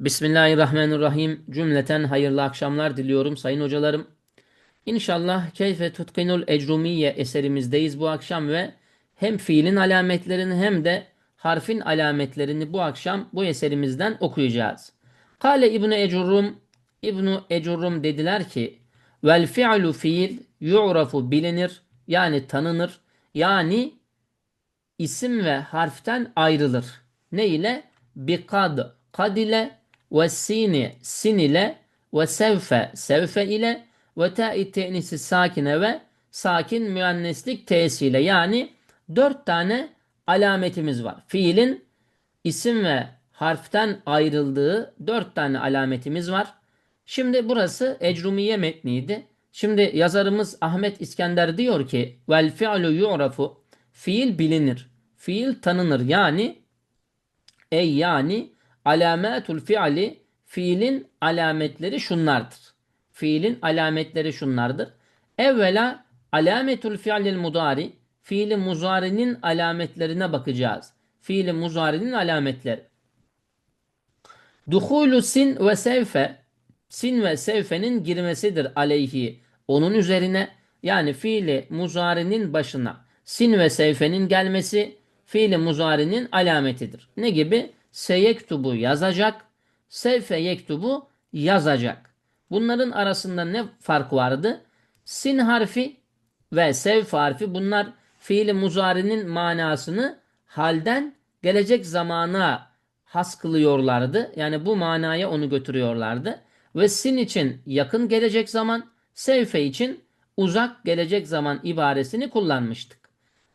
Bismillahirrahmanirrahim. Cümleten hayırlı akşamlar diliyorum sayın hocalarım. İnşallah Keyfe Tutkinul Ecrumiye eserimizdeyiz bu akşam ve hem fiilin alametlerini hem de harfin alametlerini bu akşam bu eserimizden okuyacağız. Kale İbni Ecurrum İbni Ecurrum dediler ki vel fi'lu fiil yu'rafu bilinir yani tanınır yani isim ve harften ayrılır. Ne ile? Bi kad, kad ile ve sini, sin ile ve sevfe, sevfe ile ve ta'i te'nisi sakine ve sakin müenneslik t'siyle yani dört tane alametimiz var. Fiilin isim ve harften ayrıldığı dört tane alametimiz var. Şimdi burası Ecrumiye metniydi. Şimdi yazarımız Ahmet İskender diyor ki vel fi'lu yu'rafu fiil bilinir. Fiil tanınır yani ey yani alametul fiili fiilin alametleri şunlardır. Fiilin alametleri şunlardır. Evvela alametul fiilil mudari fiili muzarinin alametlerine bakacağız. Fiili muzarinin alametleri. Duhulu sin ve sevfe sin ve sevfenin girmesidir aleyhi onun üzerine yani fiili muzarinin başına sin ve sevfenin gelmesi fiili muzarinin alametidir. Ne gibi? Seyektubu yazacak, sevfe yektubu yazacak. Bunların arasında ne fark vardı? Sin harfi ve sevf harfi bunlar fiili muzarinin manasını halden gelecek zamana has kılıyorlardı. Yani bu manaya onu götürüyorlardı. Ve sin için yakın gelecek zaman, sevfe için uzak gelecek zaman ibaresini kullanmıştık.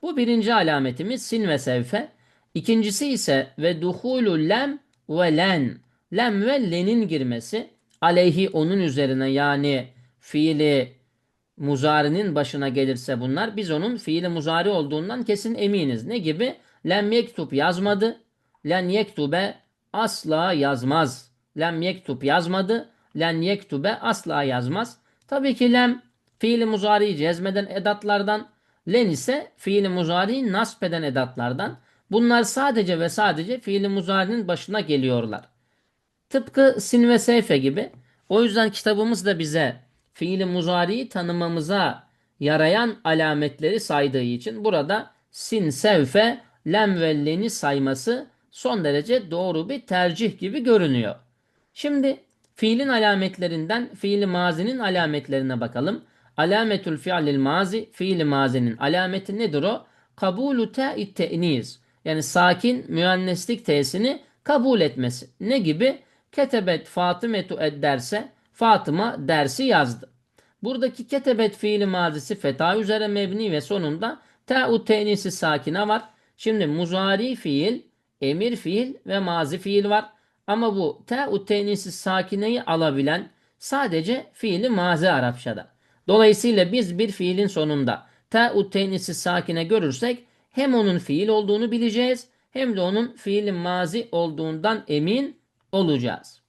Bu birinci alametimiz sin ve sevfe. İkincisi ise ve duhulu lem ve len. Lem ve lenin girmesi aleyhi onun üzerine yani fiili muzarinin başına gelirse bunlar biz onun fiili muzari olduğundan kesin eminiz. Ne gibi? Lem yektub yazmadı. Len yektube asla yazmaz. Lem yektub yazmadı. Len yektube asla yazmaz. Tabii ki lem fiili muzari cezmeden edatlardan len ise fiili muzari nasp eden edatlardan. Bunlar sadece ve sadece fiili muzarinin başına geliyorlar. Tıpkı sin ve seyfe gibi. O yüzden kitabımız da bize fiili muzariyi tanımamıza yarayan alametleri saydığı için burada sin, sevfe, lem ve leni sayması son derece doğru bir tercih gibi görünüyor. Şimdi fiilin alametlerinden fiili mazinin alametlerine bakalım. Alametül fi'lil mazi, fiili mazinin alameti nedir o? Kabulu te'i te'niz. Yani sakin müenneslik t'sini kabul etmesi. Ne gibi? Ketebet Fatımetu ed derse Fatıma dersi yazdı. Buradaki ketebet fiili mazisi feta üzere mebni ve sonunda te'u te'nisi sakine var. Şimdi muzari fiil, emir fiil ve mazi fiil var. Ama bu te'u te'nisi sakineyi alabilen sadece fiili mazi Arapçada. Dolayısıyla biz bir fiilin sonunda te'u te'nisi sakine görürsek hem onun fiil olduğunu bileceğiz hem de onun fiili mazi olduğundan emin olacağız.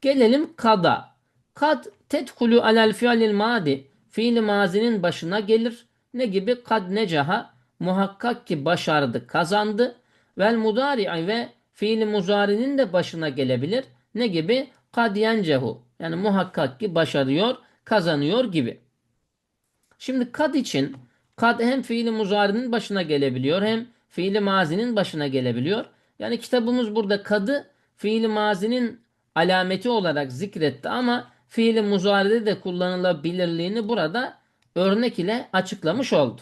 Gelelim kada. Kad tedhulu alel fiilil madi. Fiili mazinin başına gelir. Ne gibi? Kad necaha. Muhakkak ki başardı, kazandı. Vel mudari'i ve fiili muzarinin de başına gelebilir. Ne gibi? Kad yencehu. Yani muhakkak ki başarıyor, kazanıyor gibi. Şimdi kad için kad hem fiili muzarinin başına gelebiliyor hem fiili mazinin başına gelebiliyor. Yani kitabımız burada kadı fiili mazinin alameti olarak zikretti ama fiili muzaride de kullanılabilirliğini burada örnek ile açıklamış oldu.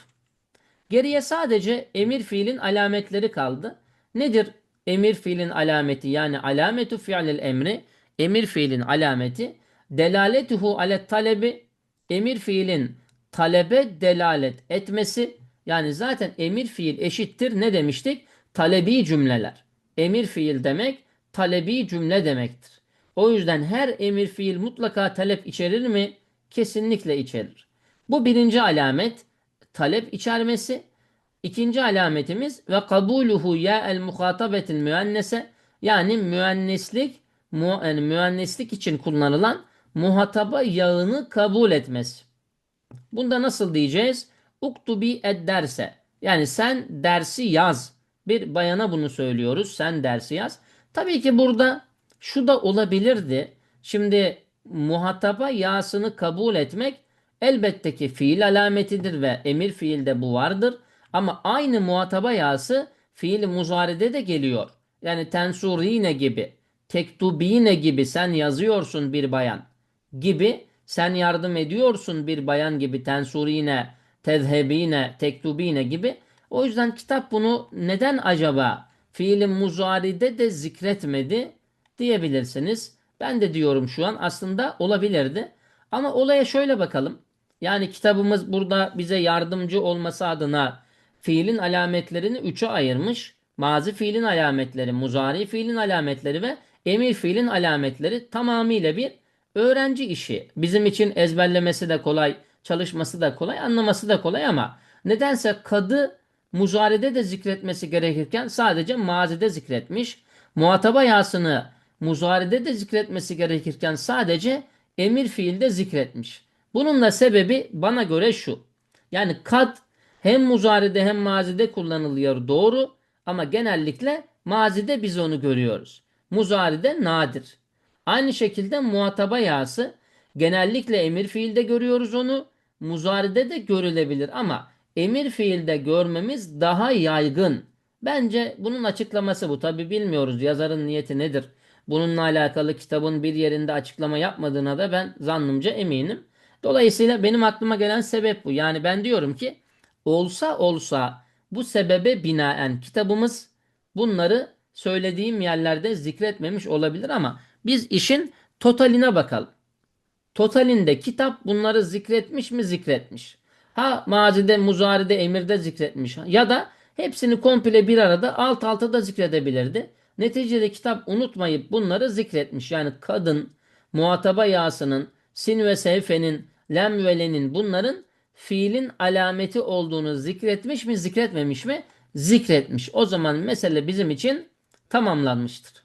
Geriye sadece emir fiilin alametleri kaldı. Nedir emir fiilin alameti yani alametu fiilil emri? Emir fiilin alameti delaletuhu alet talebi emir fiilin talebe delalet etmesi yani zaten emir fiil eşittir ne demiştik? Talebi cümleler. Emir fiil demek talebi cümle demektir. O yüzden her emir fiil mutlaka talep içerir mi? Kesinlikle içerir. Bu birinci alamet talep içermesi. İkinci alametimiz ve kabuluhu ya el muhatabetil müennese yani müenneslik mu, yani müenneslik için kullanılan muhataba yağını kabul etmesi. Bunda nasıl diyeceğiz? Uktubi ed derse. Yani sen dersi yaz. Bir bayana bunu söylüyoruz. Sen dersi yaz. Tabii ki burada şu da olabilirdi. Şimdi muhataba yasını kabul etmek elbette ki fiil alametidir ve emir fiilde bu vardır. Ama aynı muhataba yası fiil muzaride de geliyor. Yani tensurine gibi, tektubine gibi sen yazıyorsun bir bayan gibi sen yardım ediyorsun bir bayan gibi tensurine, tezhebine, tektubine gibi. O yüzden kitap bunu neden acaba fiilin muzaride de zikretmedi diyebilirsiniz. Ben de diyorum şu an aslında olabilirdi. Ama olaya şöyle bakalım. Yani kitabımız burada bize yardımcı olması adına fiilin alametlerini üçe ayırmış. Mazi fiilin alametleri, muzari fiilin alametleri ve emir fiilin alametleri tamamıyla bir öğrenci işi. Bizim için ezberlemesi de kolay, çalışması da kolay, anlaması da kolay ama nedense kadı muzaride de zikretmesi gerekirken sadece mazide zikretmiş. Muhataba yasını muzaride de zikretmesi gerekirken sadece emir fiilde zikretmiş. Bunun da sebebi bana göre şu. Yani kad hem muzaride hem mazide kullanılıyor doğru ama genellikle mazide biz onu görüyoruz. Muzaride nadir. Aynı şekilde muhataba yası genellikle emir fiilde görüyoruz onu. Muzaride de görülebilir ama emir fiilde görmemiz daha yaygın. Bence bunun açıklaması bu. Tabi bilmiyoruz yazarın niyeti nedir. Bununla alakalı kitabın bir yerinde açıklama yapmadığına da ben zannımca eminim. Dolayısıyla benim aklıma gelen sebep bu. Yani ben diyorum ki olsa olsa bu sebebe binaen kitabımız bunları söylediğim yerlerde zikretmemiş olabilir ama biz işin totaline bakalım. Totalinde kitap bunları zikretmiş mi zikretmiş. Ha mazide, muzaride, emirde zikretmiş. Ya da hepsini komple bir arada alt alta da zikredebilirdi. Neticede kitap unutmayıp bunları zikretmiş. Yani kadın, muhataba yasının, sin ve seyfenin, lem ve lenin bunların fiilin alameti olduğunu zikretmiş mi zikretmemiş mi? Zikretmiş. O zaman mesele bizim için tamamlanmıştır.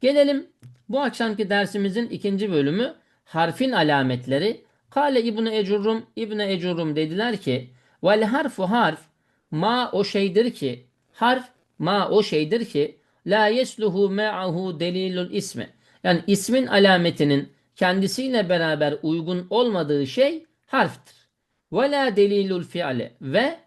Gelelim bu akşamki dersimizin ikinci bölümü harfin alametleri. Kale İbni Ecurrum, İbni Ecurrum dediler ki vel harfu harf ma o şeydir ki harf ma o şeydir ki la yesluhu ma'ahu delilul ismi. Yani ismin alametinin kendisiyle beraber uygun olmadığı şey harftir. Ve la delilul fi'li ve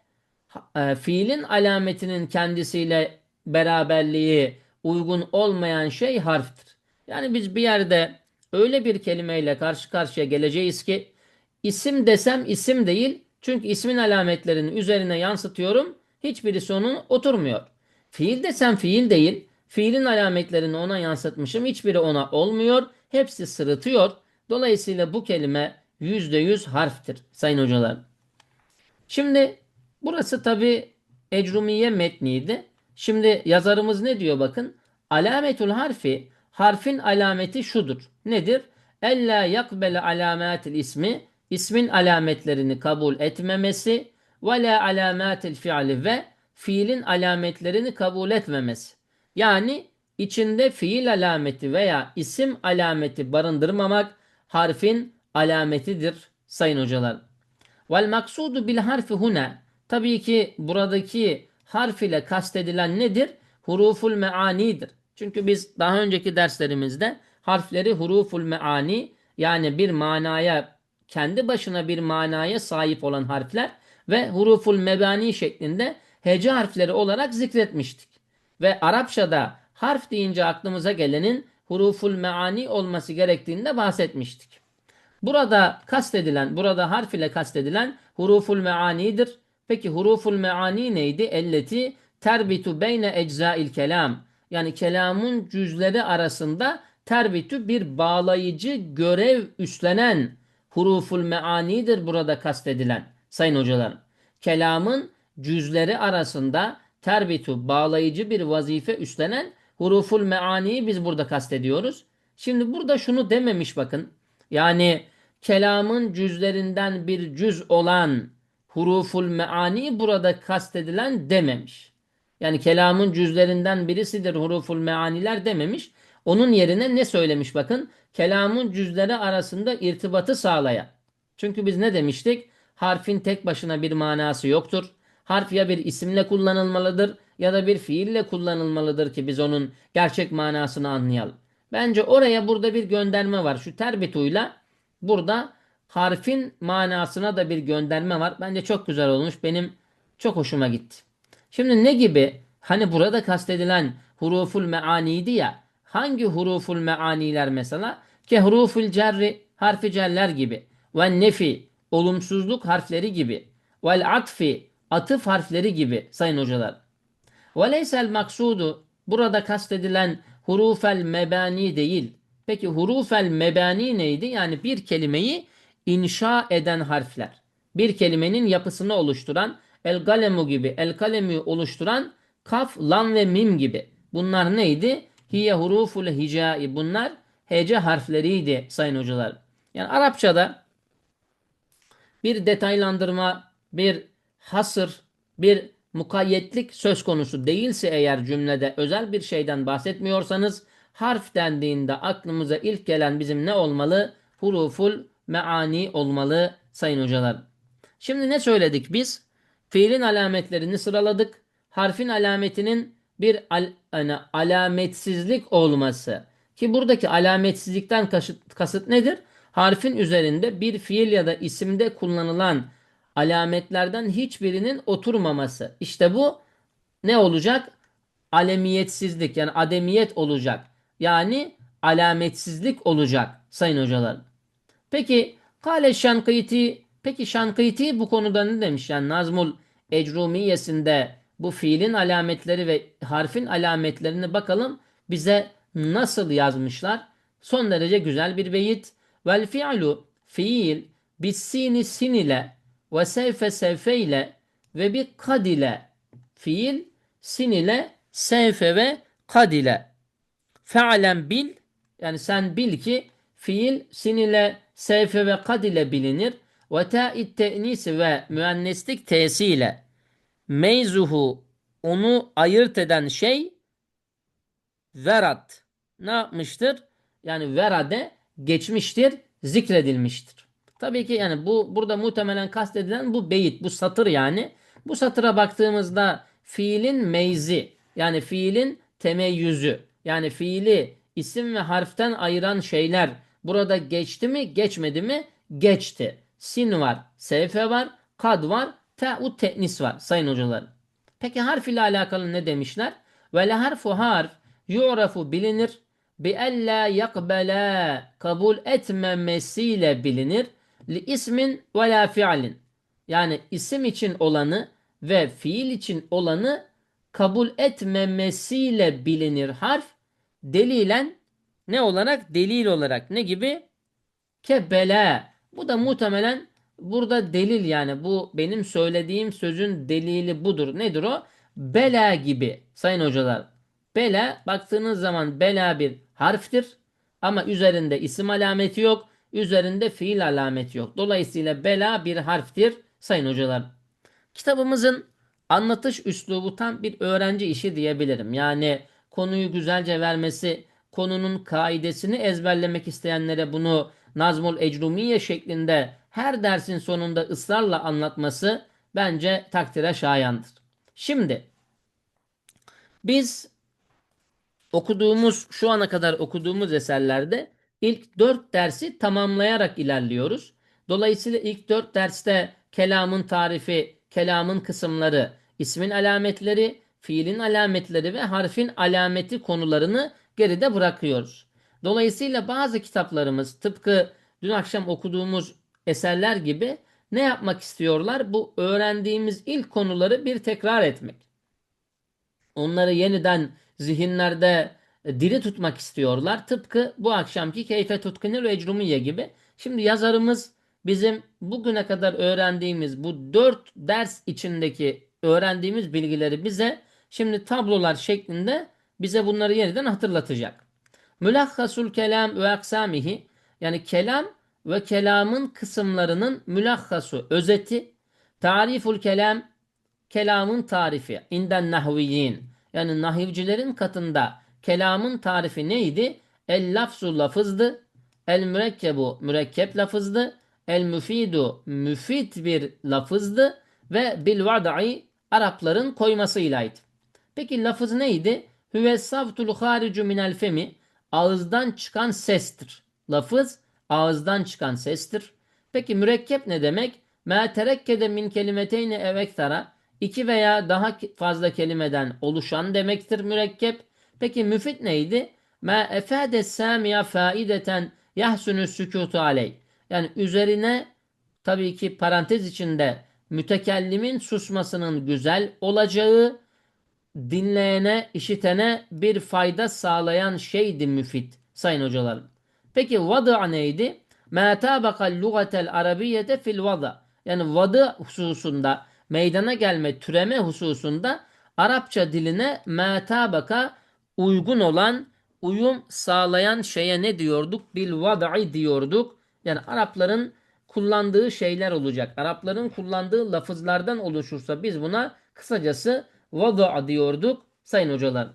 e, fiilin alametinin kendisiyle beraberliği uygun olmayan şey harftir. Yani biz bir yerde öyle bir kelimeyle karşı karşıya geleceğiz ki isim desem isim değil çünkü ismin alametlerini üzerine yansıtıyorum. Hiçbirisi onun oturmuyor. Fiil desem fiil değil. Fiilin alametlerini ona yansıtmışım. Hiçbiri ona olmuyor. Hepsi sırıtıyor. Dolayısıyla bu kelime yüzde yüz harftir sayın hocalar. Şimdi burası tabi Ecrumiye metniydi. Şimdi yazarımız ne diyor bakın. Alametul harfi harfin alameti şudur. Nedir? Ella yakbele alamatil ismi ismin alametlerini kabul etmemesi ve la alamatil fiili ve fiilin alametlerini kabul etmemesi. Yani içinde fiil alameti veya isim alameti barındırmamak harfin alametidir sayın hocalar. Vel maksudu bil harfi huna tabii ki buradaki harf ile kastedilen nedir? Huruful meanidir. Çünkü biz daha önceki derslerimizde harfleri huruful meani yani bir manaya kendi başına bir manaya sahip olan harfler ve huruful mebani şeklinde hece harfleri olarak zikretmiştik. Ve Arapçada harf deyince aklımıza gelenin huruful meani olması gerektiğinde bahsetmiştik. Burada kastedilen, burada harf ile kastedilen huruful meanidir. Peki huruful meani neydi? Elleti terbitu beyne eczail kelam. Yani kelamın cüzleri arasında terbitu bir bağlayıcı görev üstlenen huruful meanidir burada kastedilen sayın hocalarım. Kelamın cüzleri arasında terbitu bağlayıcı bir vazife üstlenen huruful meaniyi biz burada kastediyoruz. Şimdi burada şunu dememiş bakın. Yani kelamın cüzlerinden bir cüz olan huruful meani burada kastedilen dememiş. Yani kelamın cüzlerinden birisidir huruful meaniler dememiş. Onun yerine ne söylemiş bakın? Kelamın cüzleri arasında irtibatı sağlayan. Çünkü biz ne demiştik? Harfin tek başına bir manası yoktur. Harf ya bir isimle kullanılmalıdır ya da bir fiille kullanılmalıdır ki biz onun gerçek manasını anlayalım. Bence oraya burada bir gönderme var. Şu terbituyla burada harfin manasına da bir gönderme var. Bence çok güzel olmuş. Benim çok hoşuma gitti. Şimdi ne gibi? Hani burada kastedilen huruful meaniydi ya. Hangi huruful meaniler mesela? Ke huruful cerri harfi cerler gibi. Ve nefi olumsuzluk harfleri gibi. Vel atfi atıf harfleri gibi sayın hocalar. Ve leysel maksudu burada kastedilen hurufel mebani değil. Peki hurufel mebani neydi? Yani bir kelimeyi inşa eden harfler. Bir kelimenin yapısını oluşturan el galemu gibi el kalemi oluşturan kaf, lam ve mim gibi. Bunlar neydi? Hiye huruful hicai. Bunlar hece harfleriydi sayın hocalar. Yani Arapçada bir detaylandırma, bir hasır, bir mukayyetlik söz konusu değilse eğer cümlede özel bir şeyden bahsetmiyorsanız harf dendiğinde aklımıza ilk gelen bizim ne olmalı? Huruful meani olmalı sayın hocalar. Şimdi ne söyledik biz? Fiilin alametlerini sıraladık. Harfin alametinin bir al, yani alametsizlik olması. Ki buradaki alametsizlikten kasıt, kasıt nedir? Harfin üzerinde bir fiil ya da isimde kullanılan alametlerden hiçbirinin oturmaması. İşte bu ne olacak? Alemiyetsizlik yani ademiyet olacak. Yani alametsizlik olacak sayın hocalar. Peki Kale Şankiti peki Şankiti bu konuda ne demiş? Yani Nazmul Ecrumiyesinde bu fiilin alametleri ve harfin alametlerini bakalım bize nasıl yazmışlar? Son derece güzel bir beyit. Vel fi'lu fiil bisini sin ile ve sevfe sevfe ile ve bir kad ile fiil sin ile sevfe ve kad ile fealen bil yani sen bil ki fiil sin ile sevfe ve kad ile bilinir ve ta'id te'nisi ve müenneslik t'si ile meyzuhu onu ayırt eden şey verat ne yapmıştır? Yani verade geçmiştir, zikredilmiştir. Tabii ki yani bu burada muhtemelen kastedilen bu beyit, bu satır yani. Bu satıra baktığımızda fiilin meyzi yani fiilin temeyyüzü yani fiili isim ve harften ayıran şeyler burada geçti mi geçmedi mi? Geçti. Sin var, sefe var, kad var, te'u te'nis var sayın hocalar. Peki harf ile alakalı ne demişler? Ve le harfu harf yu'rafu bilinir bi ella yakbela kabul etmemesiyle bilinir li ismin ve la fiilin. Yani isim için olanı ve fiil için olanı kabul etmemesiyle bilinir harf. Delilen ne olarak? Delil olarak. Ne gibi? Kebela. Bu da muhtemelen burada delil yani bu benim söylediğim sözün delili budur. Nedir o? Bela gibi sayın hocalar. Bela baktığınız zaman bela bir harftir ama üzerinde isim alameti yok. Üzerinde fiil alameti yok. Dolayısıyla bela bir harftir sayın hocalar. Kitabımızın anlatış üslubu tam bir öğrenci işi diyebilirim. Yani konuyu güzelce vermesi, konunun kaidesini ezberlemek isteyenlere bunu Nazmul Ecrumiye şeklinde her dersin sonunda ısrarla anlatması bence takdire şayandır. Şimdi biz okuduğumuz şu ana kadar okuduğumuz eserlerde ilk dört dersi tamamlayarak ilerliyoruz. Dolayısıyla ilk dört derste kelamın tarifi, kelamın kısımları, ismin alametleri, fiilin alametleri ve harfin alameti konularını geride bırakıyoruz. Dolayısıyla bazı kitaplarımız tıpkı dün akşam okuduğumuz eserler gibi ne yapmak istiyorlar? Bu öğrendiğimiz ilk konuları bir tekrar etmek. Onları yeniden zihinlerde diri tutmak istiyorlar. Tıpkı bu akşamki Keyfe Tutkunir ve Ecrumiye gibi. Şimdi yazarımız bizim bugüne kadar öğrendiğimiz bu dört ders içindeki öğrendiğimiz bilgileri bize şimdi tablolar şeklinde bize bunları yeniden hatırlatacak. Mülakhasul kelam ve aksamihi yani kelam ve kelamın kısımlarının mülahhası, özeti, tariful kelam, kelamın tarifi, inden nahviyin. Yani nahivcilerin katında kelamın tarifi neydi? El lafzu lafızdı, el mürekkebu mürekkep lafızdı, el müfidu müfid bir lafızdı ve bil vad'i Arapların koymasıylaydı. Peki lafız neydi? Hüve savtul haricu minel femi ağızdan çıkan sestir. Lafız ağızdan çıkan sestir. Peki mürekkep ne demek? Ma terekkede min kelimeteyni evektara iki veya daha fazla kelimeden oluşan demektir mürekkep. Peki müfit neydi? Ma efade samiya faideten yahsunu sükutu aley. Yani üzerine tabii ki parantez içinde mütekellimin susmasının güzel olacağı dinleyene, işitene bir fayda sağlayan şeydi müfit sayın hocalarım. Peki vada neydi? Ma tabakal lugatel arabiyete fil vada. Yani vadı hususunda meydana gelme, türeme hususunda Arapça diline ma tabaka uygun olan, uyum sağlayan şeye ne diyorduk? Bil vad'i diyorduk. Yani Arapların kullandığı şeyler olacak. Arapların kullandığı lafızlardan oluşursa biz buna kısacası vada diyorduk sayın hocalar.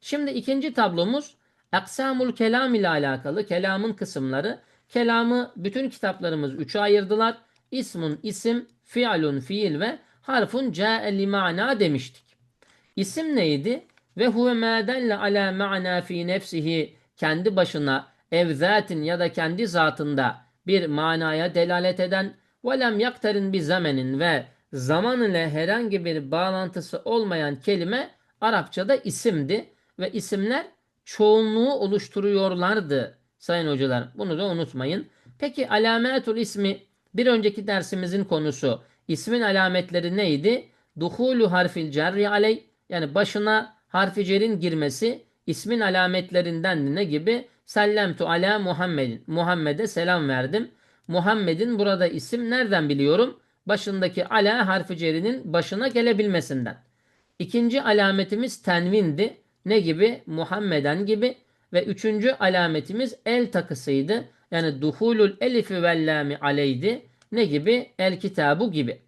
Şimdi ikinci tablomuz aksamul kelam ile alakalı kelamın kısımları. Kelamı bütün kitaplarımız üçe ayırdılar. İsmun isim, fiilun fiil ve harfun ca'e mana demiştik. İsim neydi? Ve huve ma delle ala ma'na fi nefsihi kendi başına ev zatin ya da kendi zatında bir manaya delalet eden ve lem yakterin bir zamenin ve zaman ile herhangi bir bağlantısı olmayan kelime Arapçada isimdi ve isimler çoğunluğu oluşturuyorlardı sayın hocalar. Bunu da unutmayın. Peki alametul ismi bir önceki dersimizin konusu ismin alametleri neydi? Duhulu harfil cerri aley yani başına harfi cerin girmesi ismin alametlerinden ne gibi? Sellemtu ala Muhammedin. Muhammed'e selam verdim. Muhammed'in burada isim nereden biliyorum? Başındaki ala harfi cerinin başına gelebilmesinden. İkinci alametimiz tenvindi. Ne gibi? Muhammeden gibi. Ve üçüncü alametimiz el takısıydı. Yani duhulul elifi vellami aleydi. Ne gibi? El kitabu gibi.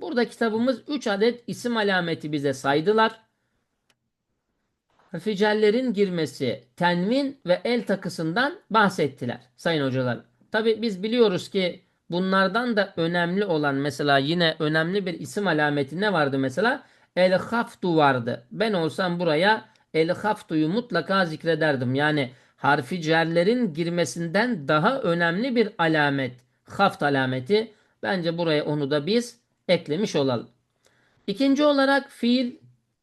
Burada kitabımız 3 adet isim alameti bize saydılar. Harficellerin girmesi, tenvin ve el takısından bahsettiler sayın hocalar. Tabi biz biliyoruz ki bunlardan da önemli olan mesela yine önemli bir isim alameti ne vardı mesela? El haftu vardı. Ben olsam buraya el haftuyu mutlaka zikrederdim. Yani harfi cerlerin girmesinden daha önemli bir alamet. Haft alameti. Bence buraya onu da biz eklemiş olalım. İkinci olarak fiil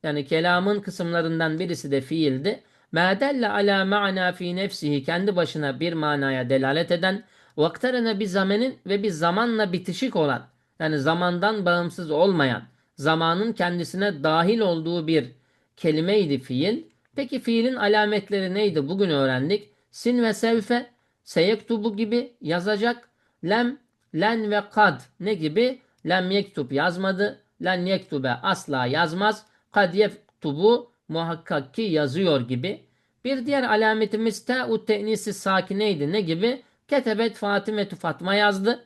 yani kelamın kısımlarından birisi de fiildi. Ma delle ala ma'na fi nefsihi kendi başına bir manaya delalet eden vaktarene bir zamenin ve bir zamanla bitişik olan yani zamandan bağımsız olmayan zamanın kendisine dahil olduğu bir kelimeydi fiil. Peki fiilin alametleri neydi? Bugün öğrendik. Sin ve sevfe, seyektubu gibi yazacak. Lem, len ve kad ne gibi? Lem yektub yazmadı. Len yektube asla yazmaz. Kad yektubu muhakkak ki yazıyor gibi. Bir diğer alametimiz te'u te'nisi sakineydi. Ne gibi? Ketebet Fatime Fatma yazdı.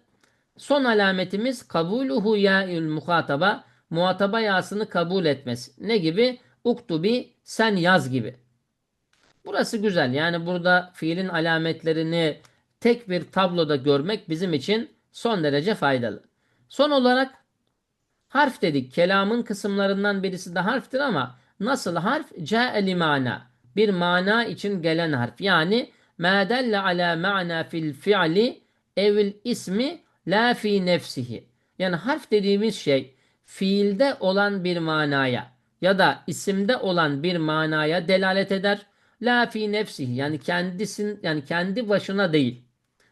Son alametimiz kabuluhu ya'ül muhataba. Muhataba yasını kabul etmesi. Ne gibi? Uktubi sen yaz gibi. Burası güzel. Yani burada fiilin alametlerini tek bir tabloda görmek bizim için son derece faydalı. Son olarak harf dedik. Kelamın kısımlarından birisi de harftir ama nasıl harf? Ca'eli mana. Bir mana için gelen harf. Yani ma delle ala ma'na fil fi'li evil ismi la fi nefsihi. Yani harf dediğimiz şey fiilde olan bir manaya ya da isimde olan bir manaya delalet eder. La fi nefsihi yani kendisin yani kendi başına değil.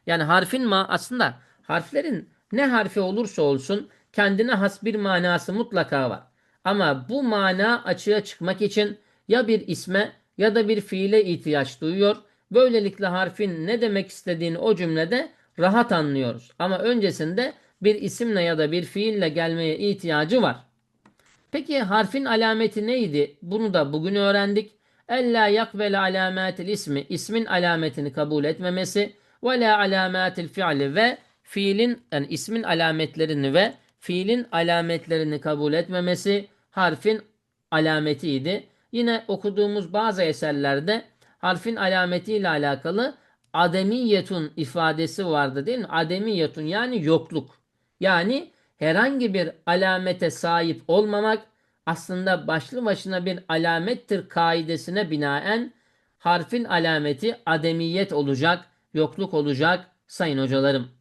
Yani harfin ma aslında harflerin ne harfi olursa olsun kendine has bir manası mutlaka var. Ama bu mana açığa çıkmak için ya bir isme ya da bir fiile ihtiyaç duyuyor. Böylelikle harfin ne demek istediğini o cümlede rahat anlıyoruz. Ama öncesinde bir isimle ya da bir fiille gelmeye ihtiyacı var. Peki harfin alameti neydi? Bunu da bugün öğrendik. Ella yakbel alamatil ismi. ismin alametini kabul etmemesi. Ve la alamatil fiili ve fiilin yani ismin alametlerini ve fiilin alametlerini kabul etmemesi harfin alametiydi. Yine okuduğumuz bazı eserlerde harfin alametiyle alakalı ademiyetun ifadesi vardı değil mi? Ademiyetun yani yokluk. Yani herhangi bir alamete sahip olmamak aslında başlı başına bir alamettir kaidesine binaen harfin alameti ademiyet olacak, yokluk olacak sayın hocalarım.